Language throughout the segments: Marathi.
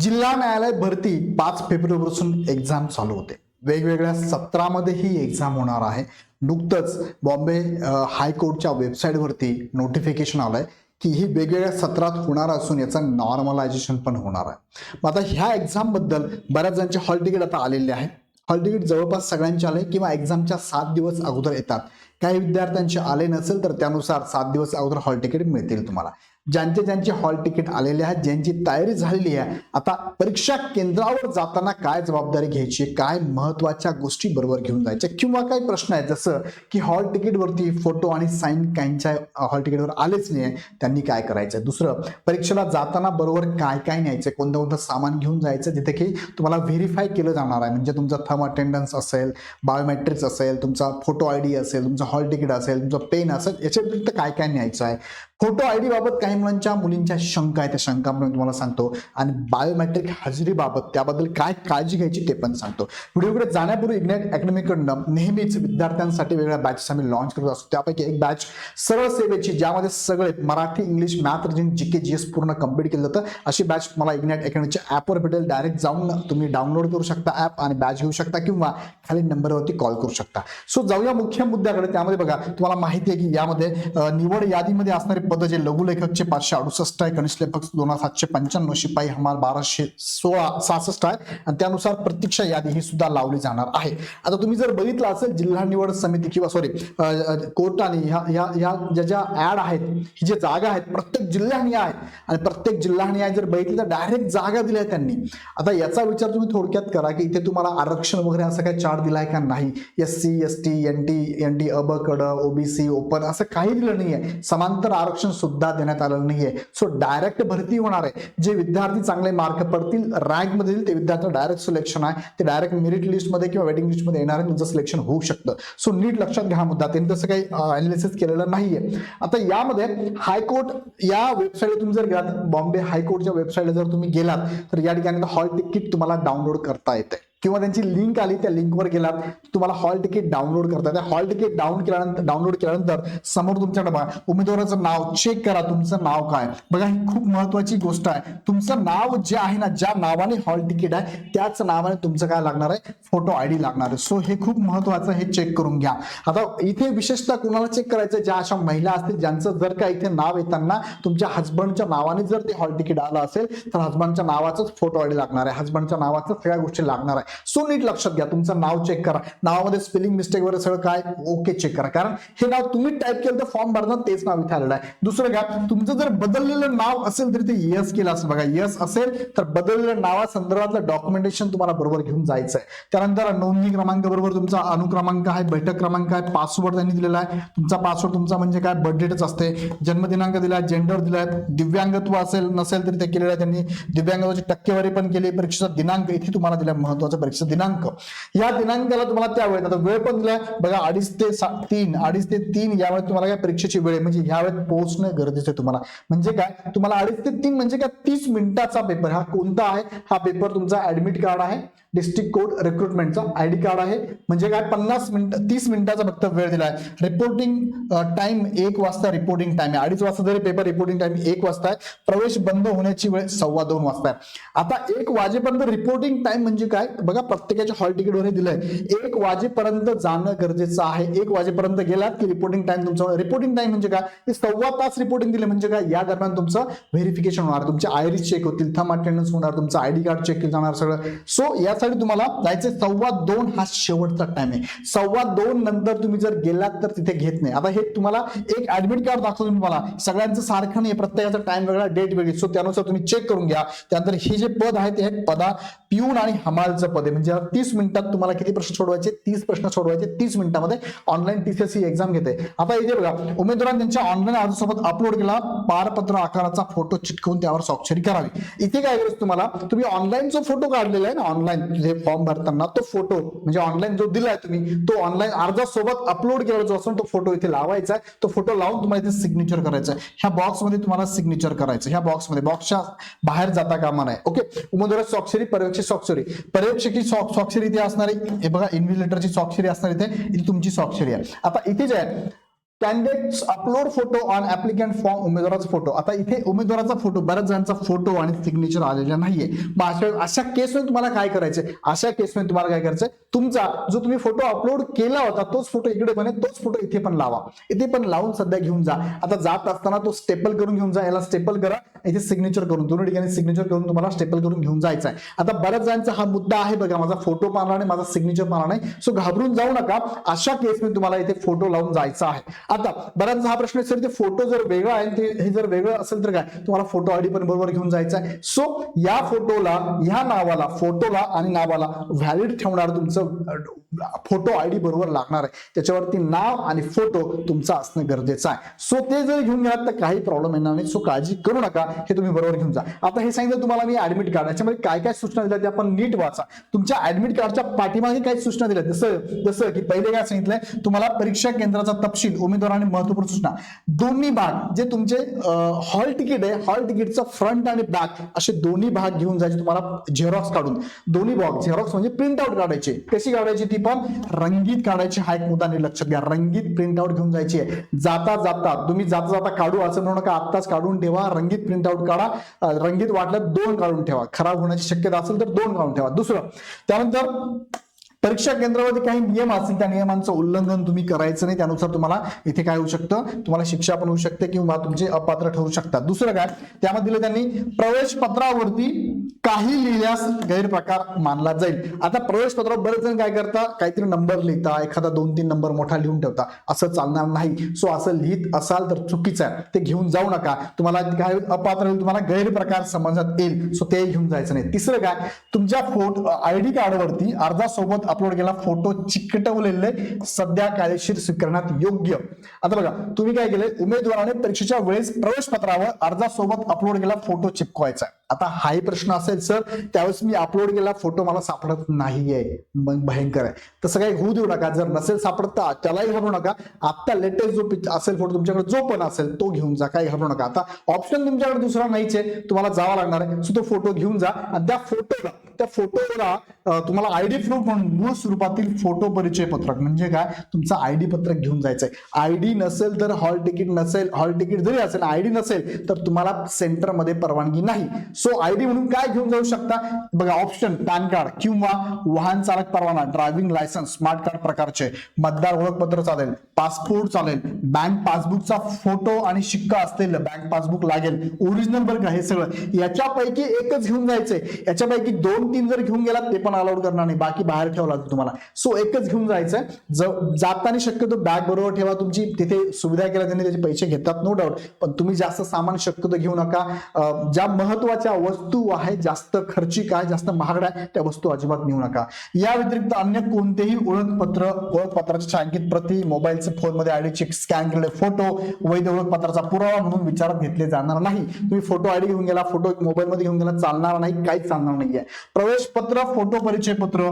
जिल्हा न्यायालय भरती पाच फेब्रुवारीपासून एक्झाम चालू होते. वेगवेगळ्या सत्रामध्ये ही एक्झाम होणार आहे. नुकतंच बॉम्बे हायकोर्टच्या वेबसाईटवरती नोटिफिकेशन आलंय की ही वेगवेगळ्या सत्रात होणार असून याचं नॉर्मलायझेशन पण होणार आहे. मग आता ह्या एक्झामबद्दल बऱ्याच जणांचे हॉल तिकीट आता आलेले आहे. हॉल तिकीट जवळपास सगळ्यांचे आले किंवा एक्झामच्या सात दिवस अगोदर येतात. काही विद्यार्थ्यांचे आले नसेल तर त्यानुसार सात दिवस अगोदर हॉल तिकीट मिळतील तुम्हाला. ज्यांचे ज्यांचे हॉल तिकीट आलेले आहेत ज्यांची तयारी झालेली आहे आता परीक्षा केंद्रावर जाताना काय जबाबदारी घ्यायची काय महत्त्वाच्या गोष्टी बरोबर घेऊन जायच्या किंवा काही प्रश्न आहेत जसं की हॉल तिकीटवरती फोटो आणि साईन काहींच्या हॉल तिकीटवर आलेच नाही त्यांनी काय करायचं दुसरं परीक्षेला जाताना बरोबर काय काय न्यायचं कोणतं कोणतं सामान घेऊन जायचं जिथे की तुम्हाला व्हेरीफाय केलं जाणार आहे? म्हणजे तुमचा थम अटेंडन्स असेल बायोमेट्रिक्स असेल तुमचा फोटो आय डी असेल तुमचं हॉल तिकीट असेल तुमचं पेन असेल याच्या व्यतिरिक्त काय काय न्यायचं आहे? फोटो आय डी बाबत काही मुलांच्या मुलींच्या शंका आहेत त्या शंका म्हणून तुम्हाला सांगतो. आणि बायोमेट्रिक हजेरीबाबत त्याबद्दल काय काळजी घ्यायची ते पण सांगतो. व्हिडिओकडे जाण्यापूर्वी इग्नेट अकॅडमीकडनं नेहमीच विद्यार्थ्यांसाठी वेगळ्या बॅचेस आम्ही लॉन्च करत असतो. त्यापैकी एक बॅच सरळ सेवेची ज्यामध्ये सगळे Marathi English math reasoning G K G S पूर्ण कंप्लीट केलं जातं. अशी बॅच तुम्हाला इग्नेट अकॅडमीच्या ॲपवर भेटेल. डायरेक्ट जाऊन तुम्ही डाउनलोड करू शकता ॲप आणि बॅच घेऊ शकता किंवा खाली नंबरवरती कॉल करू शकता. सो जाऊया मुख्य मुद्द्याकडे. त्यामध्ये बघा तुम्हाला माहिती आहे की यामध्ये निवड यादीमध्ये असणारे पद जे लघुलेखकचे पाचशे अडुसष्ट आहे. कनिष्ठ दोन हजार सातशे पंच्याण्णव शिपाई हमाल बाराशे सोळा सहासष्ट आहे. आणि त्यानुसार प्रतीक्षा यादी ही सुद्धा लावली जाणार आहे. आता तुम्ही जर बघितलं असेल जिल्हा निवड समिती किंवा सॉरी कोर्टाने ह्या ह्या ह्या ज्या ज्या ऍड आहेत ही जे जागा आहेत प्रत्येक जिल्ह्यानी आहेत आणि प्रत्येक जिल्ह्याने जर बघितली तर डायरेक्ट जागा दिल्या त्यांनी. आता याचा विचार तुम्ही थोडक्यात करा की इथे तुम्हाला आरक्षण वगैरे असं काही चार्ट दिलाय का नाही? S C S T N T N T अबकड OBC open असं काही दिलं नाही आहे समांतर आरक्षण सुद्धा देण्यात आलं. आलेलं नाहीये. सो डायरेक्ट भरती होणार आहे. जे विद्यार्थी चांगले मार्क पडतील रँकमध्ये ते विद्यार्थी डायरेक्ट सिलेक्शन आहे. ते डायरेक्ट मेरिट लिस्टमध्ये किंवा वेटिंग लिस्टमध्ये येणार त्यांचं सिलेक्शन होऊ शकतं. सो नीट लक्षात घ्या मुद्दा. त्यांनी तसं काही अनालिसिस केलेलं नाहीये. आता यामध्ये हायकोर्ट या वेबसाईटला तुम्ही जर गेलात बॉम्बे हायकोर्टच्या वेबसाईटला जर तुम्ही गेलात तर या ठिकाणी हॉल तिकीट तुम्हाला डाउनलोड करता येते किंवा त्यांची लिंक आली त्या लिंकवर गेलात तुम्हाला हॉल तिकीट डाउनलोड करता त्या हॉल तिकीट डाऊन केल्यानंतर डाउनलोड केल्यानंतर समोर तुमच्या बघा उमेदवाराचं नाव चेक करा तुमचं नाव काय. बघा ही खूप महत्वाची गोष्ट आहे. तुमचं नाव जे आहे ना ज्या नावाने हॉल तिकीट आहे त्याच नावाने तुमचं काय लागणार आहे? फोटो आय डी लागणार आहे. सो हे खूप महत्वाचं हे चेक करून घ्या. आता इथे विशेषतः कुणाला चेक करायचं ज्या अशा महिला असतील ज्यांचं जर का इथे नाव येताना तुमच्या हजबंडच्या नावाने जर ते हॉल तिकीट आलं असेल तर हजबंडच्या नावाचाच फोटो आय डी लागणार आहे. हजबंडच्या नावाचं सगळ्या गोष्टी लागणार आहे. सो नीट लक्षात घ्या तुमचं नाव चेक करा. नावामध्ये स्पेलिंग मिस्टेक वगैरे सगळं काय ओके चेक करा. कारण हे नाव तुम्ही टाईप केलं तर फॉर्म भरणार तेच नाव इथे आलेलं आहे. दुसरं घ्या तुमचं जर बदललेलं नाव असेल तरी ते यस केलं असेल. बघा यस असेल तर बदललेल्या नावासंदर्भातलं डॉक्युमेंटेशन तुम्हाला बरोबर घेऊन जायचं आहे. त्यानंतर नोंदणी क्रमांक बरोबर तुमचा अनुक्रमांक आहे बैठक क्रमांक आहे पासवर्ड त्यांनी दिलेला आहे. तुमचा पासवर्ड तुमचा म्हणजे काय बर्थडेटच असते. जन्मदिनांक दिला जेंडर दिलाय दिव्यांगत्व असेल नसेल तरी ते केलेलं आहे त्यांनी. दिव्यांगत्वाची टक्केवारी पण केली परीक्षेचा दिनांक इथे तुम्हाला दिला महत्वाचं परीक्षा दिनांक. या दिनांकाला तुम्हाला त्यावेळेत आता वेळ पण दिलाय. बघा अडीच ते तीन अडीच ते तीन यावेळेत तुम्हाला काय परीक्षेची वेळ म्हणजे ह्या पोहोचणं गरजेचं आहे तुम्हाला. म्हणजे काय? तुम्हाला अडीच ते तीन म्हणजे काय? तीस मिनिटाचा पेपर हा कोणता आहे? हा पेपर तुमचा ऍडमिट कार्ड आहे. डिस्ट्रिक्ट कोड रिक्रुटमेंटचा आय डी कार्ड आहे. म्हणजे काय? पन्नास मिनिट तीस मिनिटाचा फक्त वेळ दिलाय रिपोर्टिंग टाइम एक वाजता रिपोर्टिंग टाइम आहे. अडीच वाजता जरी पेपर रिपोर्टिंग टाइम एक वाजता आहे. प्रवेश बंद होण्याची वेळ सव्वा दोन वाजता आहे. आता एक वाजेपर्यंत रिपोर्टिंग टाइम म्हणजे काय? बघा प्रत्येकाच्या हॉल तिकीटवर हे दिलंय. एक वाजेपर्यंत जाणं गरजेचं आहे. एक वाजेपर्यंत गेलात की रिपोर्टिंग टाइम तुमचा रिपोर्टिंग टाइम म्हणजे काय? सव्वा तास रिपोर्टिंग दिले म्हणजे काय? या दरम्यान तुमचं व्हेरिफिकेशन होणार. तुमचे आयरीज चेक होतील. थम अटेंडन्स होणार. तुमचं आयडी कार्ड चेक केलं जाणार सगळं. सो या त्यासाठी तुम्हाला जायचं सव्वा दोन हा शेवटचा टाइम आहे. सव्वा दोन नंतर तुम्ही जर गेलात तर तिथे घेत नाही. आता हे तुम्हाला एक ऍडमिट कार्ड दाखवतो मी तुम्हाला. सगळ्यांचं सारखं नाही प्रत्येकाचा टाइम वेगळा डेट वेगळी. सो त्यानुसार तुम्ही चेक करून घ्या. त्यानंतर हे जे पद आहे ते पदा पिऊन आणि हमालचं पद आहे. म्हणजे तीस मिनिटात तुम्हाला किती प्रश्न सोडवायचे? तीस प्रश्न सोडवायचे. तीस मिनिटामध्ये ऑनलाईन टीसीएससी एक्झाम घेते. आता इथे बघा उमेदवारांनी त्यांच्या ऑनलाईन अर्जासोबत अपलोड केला पारपत्र आकाराचा फोटो चिटकवून त्यावर स्वाक्षरी करावी. इथे काय करायचं तुम्हाला? तुम्ही ऑनलाईन जो फोटो काढलेला आहे ना ऑनलाईन जे फॉर्म भरताना तो फोटो म्हणजे ऑनलाईन जो दिलाय तुम्ही तो ऑनलाईन अर्जासोबत अपलोड केला जो असतो तो फोटो इथे लावायचा आहे. तो फोटो लावून तुम्हाला इथे सिग्नेचर करायचा आहे. ह्या बॉक्समध्ये तुम्हाला सिग्नेचर करायचं ह्या बॉक्समध्ये बॉक्सच्या बाहेर जाता कामा नाही ओके उमेदवार स्वाक्षरी पर्यवेक्षक स्वाक्षरी. पर्यवेक्षकी स्वाक्षरी इथे असणारी हे बघा इन्व्हिजिलेटरची स्वाक्षरी असणार इथे इथे तुमची स्वाक्षरी आहे. आता इथे जे आहे candidate upload photo on applicant form उमेदवाराचा फोटो आता इथे उमेदवाराचा फोटो बऱ्याच जणांचा फोटो आणि सिग्नेचर आलेला नाहीये. मग अशा अशा केसमध्ये तुम्हाला काय करायचंय? अशा केसमध्ये तुम्हाला काय करायचंय? तुमचा जो तुम्ही फोटो अपलोड केला होता तोच फोटो इकडे बने तोच फोटो इथे पण लावा. इथे पण लावून सध्या घेऊन जा. आता जात असताना तो स्टेपल करून घेऊन जा. याला स्टेपल करा. इथे सिग्नेचर करून दोन्ही ठिकाणी सिग्नेचर करून तुम्हाला स्टेपल करून घेऊन जायचं आहे आता बऱ्याच जणांचा हा मुद्दा आहे बघा. माझा फोटो पाहणार नाही माझा सिग्नेचर पाहणार नाही. सो घाबरून जाऊ नका. अशा केसमध्ये तुम्हाला इथे फोटो लावून जायचा आहे. आता बऱ्याच हा प्रश्न सर. ते फोटो जर वेगळा आहे ते हे जर वेगळं असेल तर काय? तुम्हाला फोटो आयडी पण बरोबर घेऊन जायचा आहे. सो या फोटोला ह्या नावाला फोटोला आणि नावाला व्हॅलिड ठेवणार तुमचं फोटो आयडी बरोबर लागणार आहे. त्याच्यावरती नाव आणि फोटो तुमचा असणं गरजेचं आहे. सो ते जर घेऊन गेलात तर काही प्रॉब्लेम येणार नाही. सो काळजी करू नका. हे तुम्ही बरोबर घेऊन जा. आता हे सांगितलं तुम्हाला मी ऍडमिट कार्ड याच्यामध्ये काय काय सूचना दिल्या ते आपण नीट वाचा. तुमच्या ऍडमिट कार्डच्या पाठीमागे काही सूचना दिल्या जसं जसं की पहिले काय सांगितलंय? तुम्हाला परीक्षा केंद्राचा तपशील उमेदवार आणि महत्त्वपूर्ण सूचना. दोन्ही भाग जे तुमचे हॉल तिकीट आहे हॉल तिकीटचं फ्रंट आणि बॅक असे दोन्ही भाग घेऊन जायचे तुम्हाला झेरॉक्स काढून. दोन्ही भाग झेरॉक्स म्हणजे प्रिंट आउट काढायचे. कशी काढायची ती पण? रंगीत काढायची हा एक मुद्दा नीट लक्षात घ्या. रंगीत प्रिंट आउट घेऊन जायची. आहे जाता जाता तुम्ही जाता जाता काढू असं म्हणू नका आत्ताच काढून ठेवा. रंगीत प्रिंट आउट काढा रंगीत वाटलं दोन काढून ठेवा. खराब होण्याची शक्यता असेल तर दोन काढून ठेवा. दुसरं त्यानंतर परीक्षा केंद्रामध्ये काही नियम असतील त्या नियमांचं उल्लंघन तुम्ही करायचं नाही त्यानुसार तुम्हाला इथे काय होऊ शकतं? तुम्हाला शिक्षा पण होऊ शकते किंवा तुमचे अपात्र ठरू शकतात. दुसरं काय? त्यामध्ये दिलं त्यांनी प्रवेश पत्रावरती काही लिहिल्यास गैरप्रकार मानला जाईल. आता प्रवेश पत्रावर बरेच जण काय करता काहीतरी नंबर लिहिता एखादा दोन तीन नंबर मोठा लिहून ठेवता. असं चालणार नाही. सो असं लिहित असाल तर चुकीचं आहे. ते घेऊन जाऊ नका. तुम्हाला काय अपात्र होईल. तुम्हाला गैरप्रकार समजण्यात येईल. सो ते घेऊन जायचं नाही. तिसरं काय? तुमच्या फोटो आयडी कार्डवरती अर्जासोबत अपलोड केला फोटो चिकटवलेले सध्या कायदेशीर स्वीकारण्यात योग्य आता बघा तुम्ही काय केले उमेदवाराने परीक्षेच्या वेळेस प्रवेश पत्रावर अर्जासोबत अपलोड केला फोटो चिपकवायचा आहे. आता हाही प्रश्न असेल सर त्यावेळेस मी अपलोड केला फोटो मला सापडत नाहीये. मग भयंकर आहे. तसं काही होऊ देऊ नका. जर नसेल सापडत तर त्यालाही घाबरू नका. आता लेटेस्ट जो पिक्चर असेल फोटो तुमच्याकडे जो पण असेल तो घेऊन जा. काही घाबरू नका. आता ऑप्शन तुमच्याकडे दुसरा नाहीच आहे. तुम्हाला जावा लागणार आहे. सो तो फोटो घेऊन जा. आणि त्या फोटोला त्या फोटोला तुम्हाला आयडी प्रूफ म्हणून मूळ स्वरूपातील फोटो परिचय पत्रक म्हणजे काय? तुमचं आयडी पत्रक घेऊन जायचंय. आयडी नसेल तर हॉल तिकीट नसेल हॉल तिकीट जरी असेल आयडी नसेल तर तुम्हाला सेंटरमध्ये परवानगी नाही. सो आयडी म्हणून काय घेऊन जाऊ शकता? बघा ऑप्शन पॅन कार्ड किंवा वाहन चालक परवाना ड्रायव्हिंग लायसन्स स्मार्ट कार्ड प्रकारचे मतदार ओळखपत्र चालेल पासपोर्ट चालेल बँक पासबुकचा फोटो आणि शिक्का असलेलं बँक पासबुक लागेल ओरिजिनल बरं का हे सगळं. याच्यापैकी एकच घेऊन जायचंय. याच्यापैकी दोन तीन जर घेऊन गेलात ते पण अलाउड करणार नाही. बाकी बाहेर ठेवावं लागतं तुम्हाला. सो एकच घेऊन जायचंय. जाताना शक्यतो बॅग बरोबर ठेवा तुमची. तिथे सुविधा केल्या त्यांनी त्याचे पैसे घेतात नो डाऊट पण तुम्ही जास्त सामान शक्यतो घेऊ नका. ज्या महत्त्वाच्या वस्तू आहेत जास्त खर्चिक आहे जास्त महागड्या आहे, त्या वस्तू अजिबात नेऊ नका. या व्यतिरिक्त अन्य कोणतेही ओळखपत्र ओळखपत्राच्या छायांकित प्रती मोबाईलचे फोनमध्ये आयडी स्कॅन केलेले फोटो वैध ओळखपत्राचा पुरावा म्हणून विचारात घेतले जाणार नाही. तुम्ही फोटो आयडी घेऊन गेला फोटो मोबाईलमध्ये घेऊन गेला चालणार नाही काहीच चालणार नाहीये. प्रवेश पत्र फोटो परिचय पत्र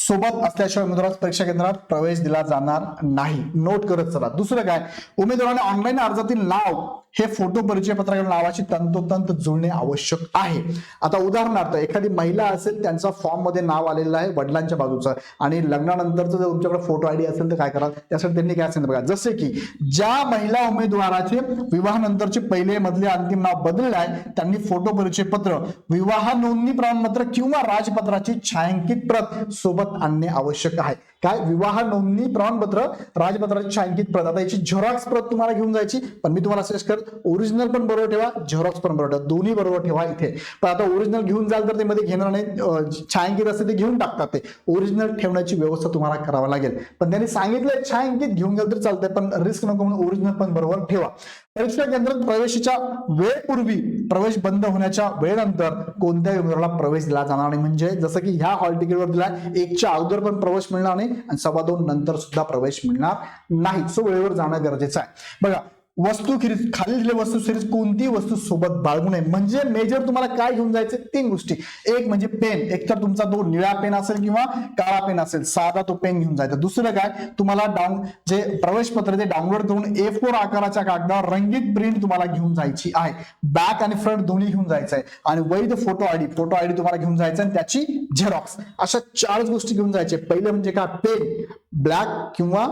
सोबत असल्याशिवाय उमेदवारास परीक्षा केंद्रात प्रवेश दिला जाणार नाही. नोट करत चला. दुसरं काय? उमेदवाराने ऑनलाईन अर्जातील नाव हे फोटो परिचय पत्राच्या नावाची तंतोतंत जुळणे आवश्यक आहे. आता उदाहरणार्थ एखादी महिला असेल त्यांचा फॉर्ममध्ये नाव आलेलं आहे वडिलांच्या बाजूचं आणि लग्नानंतरचं जर तुमच्याकडे फोटो आयडी असेल तर काय करा त्यासाठी त्यांनी काय असेल बघा जसे की ज्या महिला उमेदवाराचे विवाहानंतरचे पहिले मधले अंतिम नाव बदलले आहे त्यांनी फोटो परिचय पत्र विवाह नोंदणी प्रमाणपत्र किंवा राजपत्राची छायांकित प्रत सोबत आणणे आवश्यक आहे. काय? विवाह नोंदणी प्रमाणपत्र राजपत्राची छायांकित प्रत आता याची झेरॉक्स प्रत तुम्हाला घेऊन जायची. पण मी तुम्हाला सजेस्ट करत ओरिजिनल पण बरोबर ठेवा झेरॉक्स पण बरोबर ठेवा. दोन्ही बरोबर ठेवा इथे. पण आता ओरिजिनल घेऊन जाल तर ते मध्ये घेणार नाही. छायांकित असते ते घेऊन टाकतात ते. ओरिजिनल ठेवण्याची व्यवस्था तुम्हाला करावी लागेल. पण त्यांनी सांगितलं छायांकित घेऊन गेलं तर चालतंय पण रिस्क नको म्हणून ओरिजिनल पण बरोबर ठेवा. परीक्षा केंद्रात प्रवेशाच्या वेळपूर्वी प्रवेश बंद होण्याच्या वेळेनंतर कोणत्याही उमेदवाराला प्रवेश दिला जाणार नाही. म्हणजे जसं की ह्या हॉल तिकीटवर दिला एकच्या अगोदर पण प्रवेश मिळणार नाही. आणि सव्वा दोन नंतर सुद्धा प्रवेश मिळणार नाही. सो वेळेवर जाणं गरजेचं आहे. बघा वस्तू खिरीज खाली दिलेली वस्तू सिरीज कोणतीही वस्तू सोबत बाळगू नये. म्हणजे मेजर तुम्हाला काय घेऊन जायचं तीन गोष्टी. एक म्हणजे पेन एक तर तुमचा तो निळा पेन असेल किंवा काळा पेन असेल साधा तो पेन घेऊन जायचा. दुसरं काय? तुम्हाला डाऊन जे प्रवेश पत्र ते डाउनलोड करून ए फोर आकाराच्या कागदावर रंगीत प्रिंट तुम्हाला घेऊन जायची आहे. बॅक आणि फ्रंट दोन्ही घेऊन जायचं आहे आणि वैध फोटो आयडी फोटो आयडी तुम्हाला घेऊन जायचं आणि त्याची झेरॉक्स अशा चारच गोष्टी घेऊन जायचे. पहिले म्हणजे काय? पेन ब्लॅक किंवा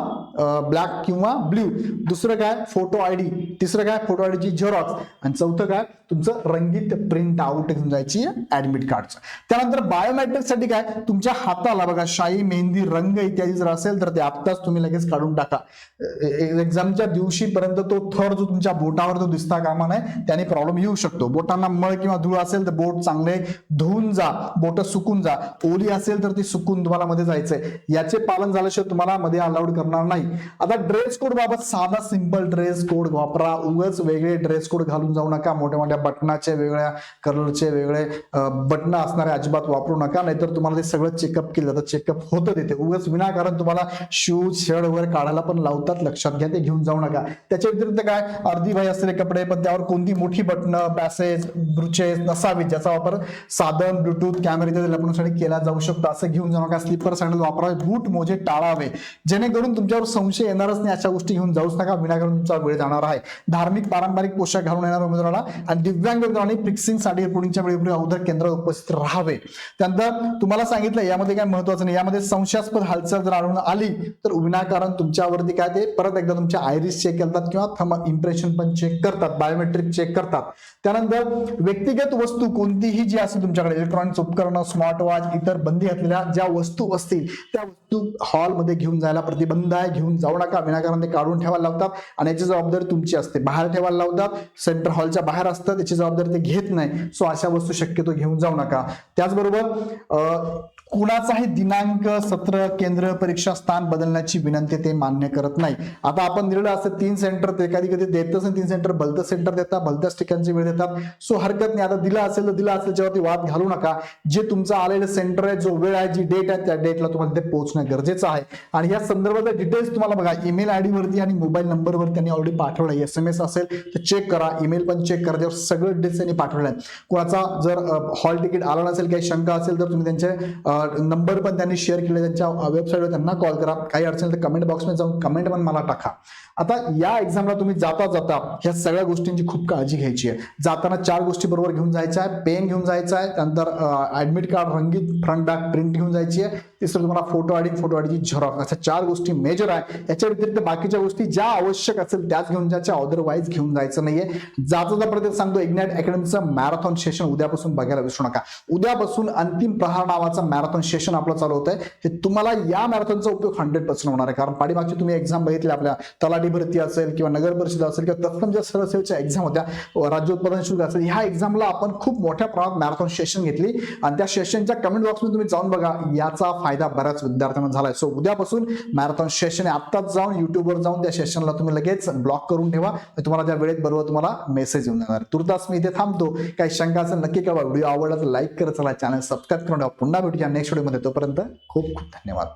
ब्लॅक किंवा ब्ल्यू दुसरं काय? फोटो आय आयडी तिसरं काय? फोटो आयडीची झेरॉक्स आणि चौथं काय? तुमचं रंगीत प्रिंट आउट घेऊन जायची ऍडमिट कार्डचं त्यानंतर बायोमॅट्रिकसाठी काय? तुमच्या हाताला बघा शाई मेहंदी रंग इत्यादी जर असेल तर ते आत्ताच तुम्ही लगेच काढून टाका. एक्झामच्या दिवशीपर्यंत तो थर जो तुमच्या बोटावर जो दिसता कामा नाही त्याने प्रॉब्लेम येऊ शकतो. बोटांना मळ किंवा धूळ असेल तर बोट चांगले धुवून जा बोट सुकून जा. ओली असेल तर ती सुकून तुम्हाला मध्ये जायचंय. याचे पालन झाल्याशिवाय तुम्हाला मध्ये अलाउड करणार नाही. आता ड्रेस कोड बाबत साधा सिंपल ड्रेस कोड वापरा. उगाच वेगळे ड्रेस कोड घालून जाऊ नका. मोठ्या मोठ्या बटनाचे वेगळ्या कलरचे वेगळे बटन असणारे अजिबात वापरू नका. नाहीतर तुम्हाला ते सगळं चेकअप केलं जातं. चेकअप होतं तिथे. उगच विनाकारण तुम्हाला शूज शर्ट वगैरे काढायला पण लावतात. लक्षात घ्या ते घेऊन जाऊ नका. त्याच्या व्यतिरिक्त काय? अर्धी भाई असलेले कपडे पण त्यावर कोणती मोठी बटणं पॅसेज ब्रुचेस नसावीत ज्याचा वापर साधन ब्लूटूथ कॅमेरे इत्यादी लपण्यासाठी केला जाऊ शकतो. असं घेऊन जाऊ नका. स्लीपर सँडल वापरावे बूट मोजे टाळावे. जेणेकरून तुमच्यावर संशय येणारच नाही. अशा गोष्टी घेऊन जाऊच नका. विनाकारण तुमचा वेळ जाणार आहे. धार्मिक पारंपरिक पोशाख घालून येणार उमेदवाराला आणि दिव्यांग उमेदवारांनी फिक्सिंगसाठी रिपोर्टिंगच्या वेळी अगोदर केंद्रात उपस्थित राहावे. त्यानंतर तुम्हाला सांगितलं यामध्ये काय महत्वाचं नाही. यामध्ये संशयास्पद हालचाल जर आढळून आली तर विनाकारण तुमच्यावरती काय ते परत एकदा तुमच्या आयरिस चेक करतात किंवा थम इम्प्रेशन पण चेक करतात बायोमेट्रिक चेक करतात. त्यानंतर व्यक्तिगत वस्तू कोणतीही जी असेल तुमच्याकडे इलेक्ट्रॉनिक्स उपकरणं स्मार्ट वॉच इतर बंदी घातलेल्या ज्या वस्तू असतील त्या वस्तू हॉलमध्ये घेऊन जायला प्रतिबंध आहे. घेऊन जाऊ नका. विनाकारण ते काढून ठेवायला लावतात. आणि याची जबाबदारी तुमची असते. बाहेर ठेवायला लावतात सेंटर हॉलच्या बाहेर असतात त्याची जबाबदारी ते घेत नाही. सो अशा वस्तू शक्यतो घेऊन जाऊ नका. त्याचबरोबर अं, कुणाचाही दिनांक सत्र केंद्र परीक्षा स्थान बदलण्याची विनंती ते मान्य करत नाही. आता आपण दिलेलं असतं तीन सेंटर ते कधी कधी देतच नाही तीन सेंटर भलतं सेंटर देतात भलत्याच ठिकाणची वेळ देतात. सो हरकत नाही आता दिला असेल तर दिला असेल त्याच्यावरती वाद घालू नका. जे तुमचं आलेलं सेंटर आहे जो वेळ आहे जी डेट आहे त्या डेटला तुम्हाला ते पोहोचणं गरजेचं आहे. आणि या संदर्भात डिटेल्स तुम्हाला बघा ईमेल आयडी वरती आणि मोबाईल नंबरवर त्यांनी ऑलरेडी पाठवलं एस एम एस असेल तर चेक करा. ईमेल पण चेक करा. त्यावर सगळं डिटेल्स त्यांनी पाठवले आहेत. कोणाचा जर हॉल तिकीट आला नसेल काही शंका असेल तर तुम्ही त्यांचे नंबर पण त्यांनी शेअर केले. त्यांच्या वेबसाईटवर त्यांना कॉल करा. काही अडचण तर कमेंट बॉक्समध्ये जाऊन कमेंट पण मला टाका. आता या एक्झामला तुम्ही जाता जाता ह्या सगळ्या गोष्टींची खूप काळजी घ्यायची आहे. जाताना चार गोष्टी बरोबर घेऊन जायचं आहे पेन घेऊन जायचं आहे. त्यानंतर ऍडमिट कार्ड रंगीत फ्रंट बॅक प्रिंट घेऊन जायची आहे. तिसरं तुम्हाला फोटो आयडी फोटो आयडीची झेरॉक्स अशा चार गोष्टी मेजर आहे. याच्या व्यतिरिक्त बाकीच्या गोष्टी ज्या आवश्यक असेल त्याच घेऊन जायच्या. अदरवाईज घेऊन जायचं नाहीये. जाता जाता प्रत्येक सांगतो इग्नॅट अकॅडमीचं मॅरेथॉन सेशन उद्यापासून बघायला विसरू नका. उद्यापासून अंतिम प्रहार नावाचं मॅरेथॉन सेशन आपलं चालू होत आहे हे तुम्हाला या मॅरेथॉनचा उपयोग हंड्रेड पर्सेंट होणार आहे. कारण पाठीमागची तुम्ही एक्झाम बघितली आपल्या तलाठी भरती असेल किंवा नगर परिषद असेल किंवा तत्सम ज्या सरसेवेच्या एक्झाम होत्या राज्य उत्पादन शुल्क असेल ह्या एक्झामला आपण खूप मोठ्या प्रमाणात मॅरेथॉन सेशन घेतली. आणि त्या सेशनच्या कमेंट बॉक्समध्ये तुम्ही जाऊन बघा याचा फायदा बऱ्याच विद्यार्थ्यांना झालाय. सो उद्यापासून मॅरेथॉन सेशन आहे आत्ताच जाऊन युट्यूबवर जाऊन त्या सेशनला तुम्ही लगेच ब्लॉक करून ठेवा. तुम्हाला त्या वेळेत बरोबर तुम्हाला मेसेज येऊन जाणार. तुर्तास मी इथे थांबतो. काही शंका असेल नक्की कळवा. व्हिडिओ आवडला तर लाईक करत चला चॅनल सबस्क्राईब करून ठेवा. पुन्हा भेटूया नेक्स्ट व्हिडिओमध्ये तोपर्यंत खूप खूप धन्यवाद.